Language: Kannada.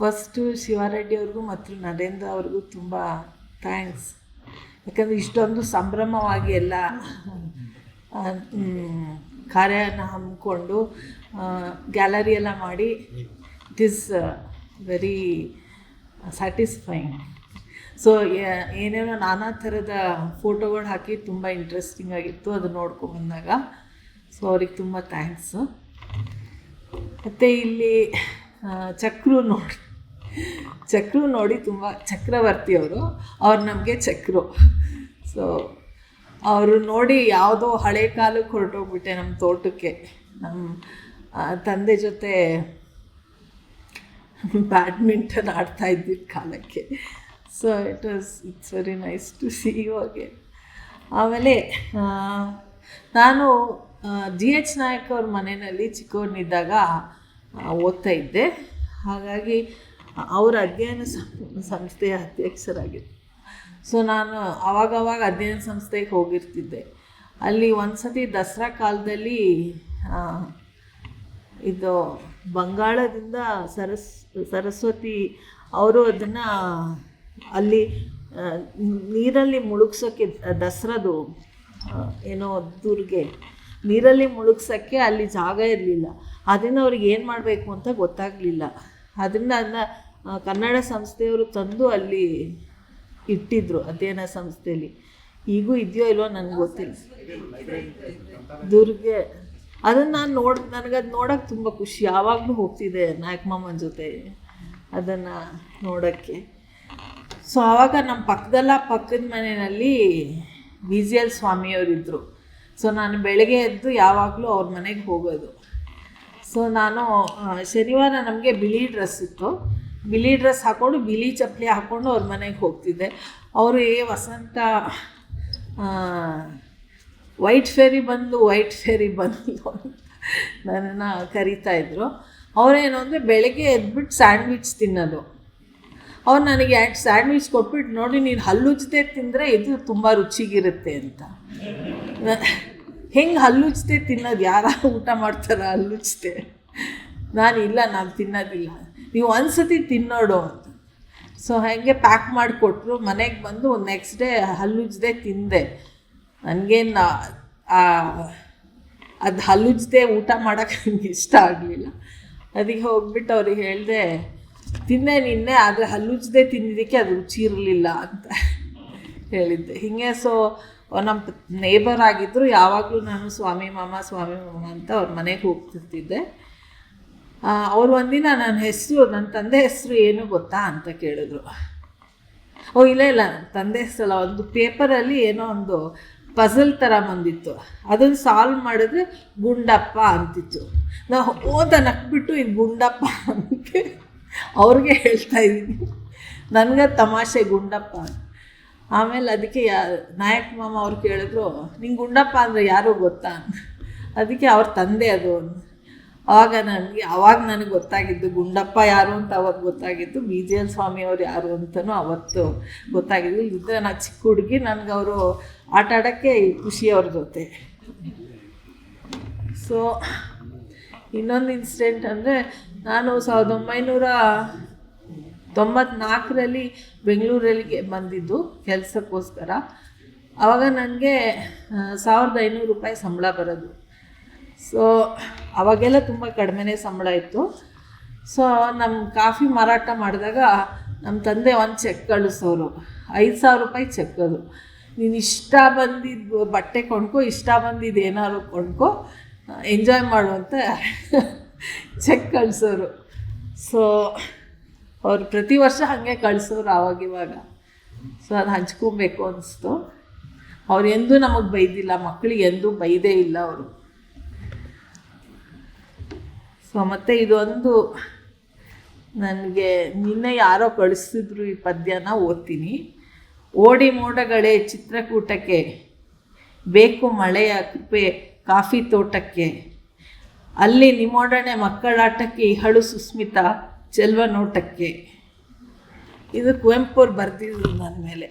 ಫಸ್ಟು ಶಿವಾರೆಡ್ಡಿ ಅವ್ರಿಗೂ ಮತ್ತು ನರೇಂದ್ರ ಅವ್ರಿಗೂ ತುಂಬ ಥ್ಯಾಂಕ್ಸ್. ಯಾಕಂದರೆ ಇಷ್ಟೊಂದು ಸಂಭ್ರಮವಾಗಿ ಎಲ್ಲ ಕಾರ್ಯನ ಹಮ್ಮಿಕೊಂಡು ಗ್ಯಾಲರಿ ಎಲ್ಲ ಮಾಡಿ it is very satisfying so ಏನೇನೋ ನಾನಾ ಥರದ ಫೋಟೋಗಳು ಹಾಕಿ ತುಂಬ ಇಂಟ್ರೆಸ್ಟಿಂಗ್ ಆಗಿತ್ತು ಅದು ನೋಡ್ಕೊಂಬಂದಾಗ ಸೊ ಅವ್ರಿಗೆ ತುಂಬ ಥ್ಯಾಂಕ್ಸು. ಮತ್ತು ಇಲ್ಲಿ ಚಕ್ರು ನೋಡಿ ಚಕ್ರು ನೋಡಿ ತುಂಬ ಚಕ್ರವರ್ತಿ ಅವರು. ನಮಗೆ ಚಕ್ರು. ಸೊ ಅವರು ನೋಡಿ ಯಾವುದೋ ಹಳೆ ಕಾಲಕ್ಕೆ ಹೊರಟೋಗ್ಬಿಟ್ಟೆ ನಮ್ಮ ತೋಟಕ್ಕೆ. ನಮ್ಮ ತಂದೆ ಜೊತೆ ಬ್ಯಾಡ್ಮಿಂಟನ್ ಆಡ್ತಾ ಇದ್ದಿದ್ದ ಕಾಲಕ್ಕೆ. So it was it's very nice to see again ಆಮೇಲೆ ನಾನು ಜಿ ಎಚ್ ನಾಯಕ್ ಅವ್ರ ಮನೆಯಲ್ಲಿ ಚಿಕ್ಕವನಿದ್ದಾಗ ಓದ್ತಾ ಇದ್ದೆ. ಹಾಗಾಗಿ ಅವರ ಅಧ್ಯಯನ ಸಂಸ್ಥೆಯ ಅಧ್ಯಕ್ಷರಾಗಿದ್ದರು ಸೊ ನಾನು ಅವಾಗವಾಗ ಅಧ್ಯಯನ ಸಂಸ್ಥೆಗೆ ಹೋಗಿರ್ತಿದ್ದೆ. ಅಲ್ಲಿ ಒಂದು ಸತಿ ದಸರಾ ಕಾಲದಲ್ಲಿ ಇದು ಬಂಗಾಳದಿಂದ ಸರಸ್ ಸರಸ್ವತಿ ಅವರು ಅದನ್ನು ಅಲ್ಲಿ ನೀರಲ್ಲಿ ಮುಳುಗ್ಸೋಕ್ಕೆ ದಸರಾದು ಏನೋ ದುರ್ಗೆ, ನೀರಲ್ಲಿ ಮುಳುಗ್ಸೋಕ್ಕೆ ಅಲ್ಲಿ ಜಾಗ ಇರಲಿಲ್ಲ. ಅದರಿಂದ ಅವ್ರಿಗೆ ಏನು ಮಾಡಬೇಕು ಅಂತ ಗೊತ್ತಾಗಲಿಲ್ಲ. ಅದರಿಂದ ಅದನ್ನ ಕನ್ನಡ ಸಂಸ್ಥೆಯವರು ತಂದು ಅಲ್ಲಿ ಇಟ್ಟಿದ್ರು ಅಧ್ಯಯನ ಸಂಸ್ಥೆಯಲ್ಲಿ. ಈಗೂ ಇದೆಯೋ ಇಲ್ವೋ ನನಗೆ ಗೊತ್ತಿಲ್ಲ. ದುರ್ಗೆ, ಅದನ್ನು ನಾನು ನೋಡಿ ನನಗದು ನೋಡೋಕೆ ತುಂಬ ಖುಷಿ. ಯಾವಾಗಲೂ ಹೋಗ್ತಿದೆ ನಾಯಕ ಮಾಮನ ಜೊತೆ ಅದನ್ನು ನೋಡೋಕ್ಕೆ. ಸೊ, ಆವಾಗ ನಮ್ಮ ಪಕ್ಕದಲ್ಲ, ಪಕ್ಕದ ಮನೆಯಲ್ಲಿ ವಿ ಜಿ ಎಲ್ ಸ್ವಾಮಿಯವರಿದ್ದರು ಸೊ, ನಾನು ಬೆಳಗ್ಗೆ ಎದ್ದು ಯಾವಾಗಲೂ ಅವ್ರ ಮನೆಗೆ ಹೋಗೋದು. ಸೊ, ನಾನು ಶನಿವಾರ ನಮಗೆ ಬಿಳಿ ಡ್ರೆಸ್ ಇತ್ತು. ಬಿಳಿ ಡ್ರೆಸ್ ಹಾಕ್ಕೊಂಡು ಬಿಳಿ ಚಪ್ಪಲಿ ಹಾಕ್ಕೊಂಡು ಅವ್ರ ಮನೆಗೆ ಹೋಗ್ತಿದ್ದೆ. ಅವರು ಏ ವಸಂತ ವೈಟ್ ಫೇರಿ ಬಂದು ವೈಟ್ ಫೇರಿ ಬಂದು ನನ್ನನ್ನು ಕರೀತಾ ಇದ್ರು. ಅವರೇನು ಅಂದರೆ ಬೆಳಗ್ಗೆ ಎದ್ಬಿಟ್ಟು ಸ್ಯಾಂಡ್ವಿಚ್ ತಿನ್ನೋದು. ಅವ್ರು ನನಗೆ ಎರಡು ಸ್ಯಾಂಡ್ವಿಚ್ ಕೊಟ್ಬಿಟ್ಟು ನೋಡಿ, ನೀನು ಹಲ್ಲುಜ್ಜದೆ ತಿಂದರೆ ಇದು ತುಂಬ ರುಚಿಗಿರುತ್ತೆ ಅಂತ. ಹೆಂಗೆ ಹಲ್ಲುಜ್ಜದೆ ತಿನ್ನೋದು? ಯಾರು ಊಟ ಮಾಡ್ತಾರ ಹಲ್ಲುಜ್ಜದೆ ನಾನು ಇಲ್ಲ ನಾನು ತಿನ್ನೋದಿಲ್ಲ. ನೀವು ಒಂದ್ಸತಿ ತಿನ್ನೋಡು ಅಂತ. ಸೊ ಹಾಗೆ ಪ್ಯಾಕ್ ಮಾಡಿಕೊಟ್ರು. ಮನೆಗೆ ಬಂದು ನೆಕ್ಸ್ಟ್ ಡೇ ಹಲ್ಲುಜ್ಜದೆ ತಿಂದೆ. ನನಗೇನು ಅದು ಹಲ್ಲುಜ್ಜದೆ ಊಟ ಮಾಡೋಕ್ಕೆ ನನಗೆ ಇಷ್ಟ ಆಗಲಿಲ್ಲ. ಅದಕ್ಕೆ ಹೋಗ್ಬಿಟ್ಟು ಅವ್ರಿಗೆ ಹೇಳಿದೆ ತಿಂದೆ ನಿನ್ನೆ, ಆದರೆ ಹಲ್ಲುಜ್ಜದೆ ತಿಂದಿದ್ದಕ್ಕೆ ಅದು ರುಚಿ ಇರಲಿಲ್ಲ ಅಂತ ಹೇಳಿದ್ದೆ. ಹೀಗೆ ಸೊ ನಮ್ಮ ನೇಬರ್ ಆಗಿದ್ದರು ಯಾವಾಗಲೂ ನಾನು ಸ್ವಾಮಿ ಮಾಮ ಸ್ವಾಮಿ ಮಾಮ ಅಂತ ಅವ್ರ ಮನೆಗೆ ಹೋಗ್ತಿರ್ತಿದ್ದೆ. ಅವ್ರು ಒಂದಿನ ನನ್ನ ಹೆಸರು, ನನ್ನ ತಂದೆ ಹೆಸರು ಏನು ಗೊತ್ತಾ ಅಂತ ಕೇಳಿದ್ರು. ಓ, ಇಲ್ಲ ಇಲ್ಲ ತಂದೆ ಹೆಸರಲ್ಲ ಒಂದು ಪೇಪರಲ್ಲಿ ಏನೋ ಒಂದು ಪಝಲ್ ಥರ ಬಂದಿತ್ತು. ಅದನ್ನು ಸಾಲ್ವ್ ಮಾಡಿದ್ರೆ ಗುಂಡಪ್ಪ ಅಂತಿತ್ತು. ನಾವು ಓದ ನಕ್ಬಿಟ್ಟು ಇದು ಗುಂಡಪ್ಪ ಅಂತ ಅವ್ರಿಗೆ ಹೇಳ್ತಾ ಇದ್ದೀನಿ. ನನಗೆ ತಮಾಷೆ ಗುಂಡಪ್ಪ ಆಮೇಲೆ ಅದಕ್ಕೆ ಯಾ, ನಾಯಕ್ ಮಾಮ ಅವ್ರು ಕೇಳಿದ್ರು, ನಿಂಗೆ ಗುಂಡಪ್ಪ ಅಂದರೆ ಯಾರು ಗೊತ್ತಾ. ಅದಕ್ಕೆ ಅವ್ರ ತಂದೆ ಅದು. ಆವಾಗ ನನಗೆ ಆವಾಗ ನನಗೆ ಗೊತ್ತಾಗಿದ್ದು ಗುಂಡಪ್ಪ ಯಾರು ಅಂತ ಅವತ್ತು ಗೊತ್ತಾಗಿದ್ದು ಬಿ ಜಿ ಎಲ್ ಸ್ವಾಮಿ ಅವ್ರು ಯಾರು ಅಂತಲೂ ಅವತ್ತು ಗೊತ್ತಾಗಿದ್ದು ಇದ್ದ ನಾನು ಚಿಕ್ಕ ಹುಡುಗಿ, ನನಗೆ ಅವರು ಆಟ ಆಡೋಕ್ಕೆ ಖುಷಿ ಅವ್ರ ಜೊತೆ. ಸೊ ಇನ್ನೊಂದು ಇನ್ಸಿಡೆಂಟ್ ಅಂದರೆ ನಾನು ಸಾವಿರದ ಒಂಬೈನೂರ ತೊಂಬತ್ನಾಲ್ಕರಲ್ಲಿ ಬೆಂಗಳೂರಲ್ಲಿ ಬಂದಿದ್ದು ಕೆಲಸಕ್ಕೋಸ್ಕರ. ಆವಾಗ ನನಗೆ ಸಾವಿರದ ಐನೂರು ರೂಪಾಯಿ ಸಂಬಳ ಬರೋದು. ಸೊ ಅವಾಗೆಲ್ಲ ತುಂಬ ಕಡಿಮೆನೇ ಸಂಬಳ ಇತ್ತು. ಸೊ ನಮ್ಮ ಕಾಫಿ ಮಾರಾಟ ಮಾಡಿದಾಗ ನಮ್ಮ ತಂದೆ ಒಂದು ಚೆಕ್ ಕಳಿಸೋರು. ಐದು ಸಾವಿರ ರೂಪಾಯಿ ಚೆಕ್ ಅದು. ನೀನು ಇಷ್ಟ ಬಂದಿದ್ದು ಬಟ್ಟೆ ಕೊಂಡ್ಕೊ, ಇಷ್ಟ ಬಂದಿದ್ದು ಏನಾದ್ರು ಕೊಂಡ್ಕೊ ಎಂಜಾಯ್ ಮಾಡುವಂತ ಚೆಕ್ ಕಳಿಸೋರು. ಸೊ ಅವ್ರು ಪ್ರತಿ ವರ್ಷ ಹಾಗೆ ಕಳಿಸೋರು ಆವಾಗಿವಾಗ ಸೊ ಅದು ಹಂಚ್ಕೊಬೇಕು ಅನಿಸ್ತು. ಅವ್ರು ಎಂದೂ ನಮಗೆ ಬೈದಿಲ್ಲ ಮಕ್ಕಳಿಗೆ ಎಂದೂ ಬೈದೇ ಇಲ್ಲ ಅವರು. ಸೊ ಮತ್ತು ಇದೊಂದು ನನಗೆ ನಿನ್ನೆ ಯಾರೋ ಕಳಿಸಿದ್ರು ಈ ಪದ್ಯನ ಓದ್ತೀನಿ. ಓಡಿ ಮೋಡಗಳೇ ಚಿತ್ರಕೂಟಕ್ಕೆ, ಬೇಕು ಮಳೆಯ ಕೃಪೆ ಕಾಫಿ ತೋಟಕ್ಕೆ, ಅಲ್ಲಿ ನಿಮ್ಮೊಡನೆ ಮಕ್ಕಳಾಟಕ್ಕೆ ಇಹಳು ಸುಸ್ಮಿತ ಚೆಲ್ವ ನೋಟಕ್ಕೆ. ಇದು ಕುವೆಂಪು ಅವ್ರು ಬರೆದಿದ್ರು ನನ್ನ ಮೇಲೆ